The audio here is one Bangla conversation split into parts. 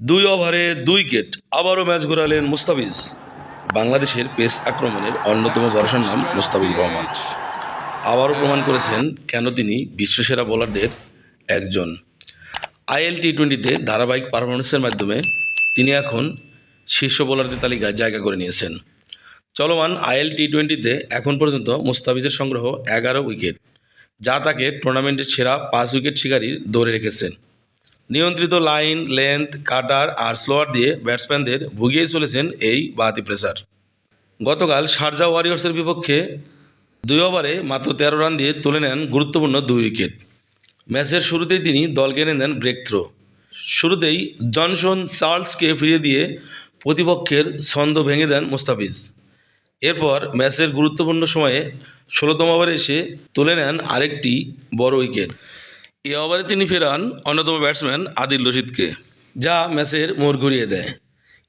দুই ওভারে দুই উইকেট। আবারও ম্যাচ ঘোরালেন মুস্তাফিজ। বাংলাদেশের পেস আক্রমণের অন্যতম ভরসার নাম মুস্তাফিজ রহমান। আবারও প্রমাণ করেছেন কেন তিনি বিশ্বসেরা বোলারদের একজন। আইএল টি টোয়েন্টিতে ধারাবাহিক পারফরমেন্সের মাধ্যমে তিনি এখন শীর্ষ বোলারদের তালিকায় জায়গা করে নিয়েছেন। চলমান আইএল টি টোয়েন্টিতে এখন পর্যন্ত মুস্তাফিজের সংগ্রহ এগারো উইকেট, যা তাকে টুর্নামেন্টের সেরা পাঁচ উইকেট শিকারীর দৌড়ে রেখেছেন নিয়ন্ত্রিত লাইন, লেন্থ, কাটার আর স্লোয়ার দিয়ে ব্যাটসম্যানদের ভুগিয়ে চলেছেন এই বাহাতি প্রেসার। গতকাল শারজা ওয়ারিয়র্সের বিপক্ষে দুই ওভারে মাত্র তেরো রান দিয়ে তুলে নেন গুরুত্বপূর্ণ দুই উইকেট। ম্যাচের শুরুতেই তিনি দলকে এনে দেন ব্রেক থ্রো। শুরুতেই জনসন চার্লসকে ফিরিয়ে দিয়ে প্রতিপক্ষের ছন্দ ভেঙে দেন মুস্তাফিজ। এরপর ম্যাচের গুরুত্বপূর্ণ সময়ে ষোলোতম ওভারে এসে তুলে নেন আরেকটি বড় উইকেট। এ ওভারে তিনি ফেরান অন্যতম ব্যাটসম্যান আদিল রশিদকে, যা ম্যাচের মোড় ঘুরিয়ে দেয়।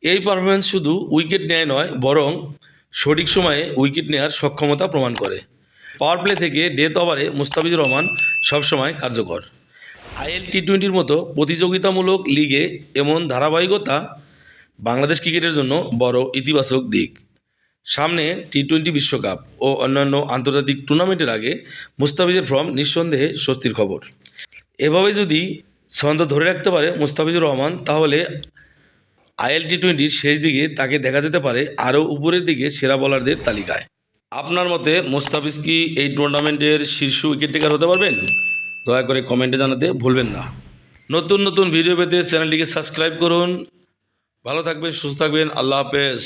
এই পারফরমেন্স শুধু উইকেট নেয় নয়, বরং সঠিক সময়ে উইকেট নেওয়ার সক্ষমতা প্রমাণ করে। পাওয়ার প্লে থেকে ডেথ ওভারে মুস্তাফিজুর রহমান সবসময় কার্যকর। আইএল টি টোয়েন্টির মতো প্রতিযোগিতামূলক লিগে এমন ধারাবাহিকতা বাংলাদেশ ক্রিকেটের জন্য বড় ইতিবাচক দিক। সামনে টি টোয়েন্টি বিশ্বকাপ ও অন্যান্য আন্তর্জাতিক টুর্নামেন্টের আগে মুস্তাফিজের ফর্ম নিঃসন্দেহে স্বস্তির খবর। এভাবে যদি ছন্দ ধরে রাখতে পারে মুস্তাফিজুর রহমান, তাহলে আইএল টি টোয়েন্টির শেষ দিকে তাকে দেখা যেতে পারে আরও উপরের দিকে সেরা বোলারদের তালিকায়। আপনার মতে মুস্তাফিজ কি এই টুর্নামেন্টের শীর্ষ উইকেট টেকার হতে পারবেন? দয়া করে কমেন্টে জানাতে ভুলবেন না। নতুন নতুন ভিডিও পেতে চ্যানেলটিকে সাবস্ক্রাইব করুন। ভালো থাকবেন, সুস্থ থাকবেন, আল্লাহ হাফেজ।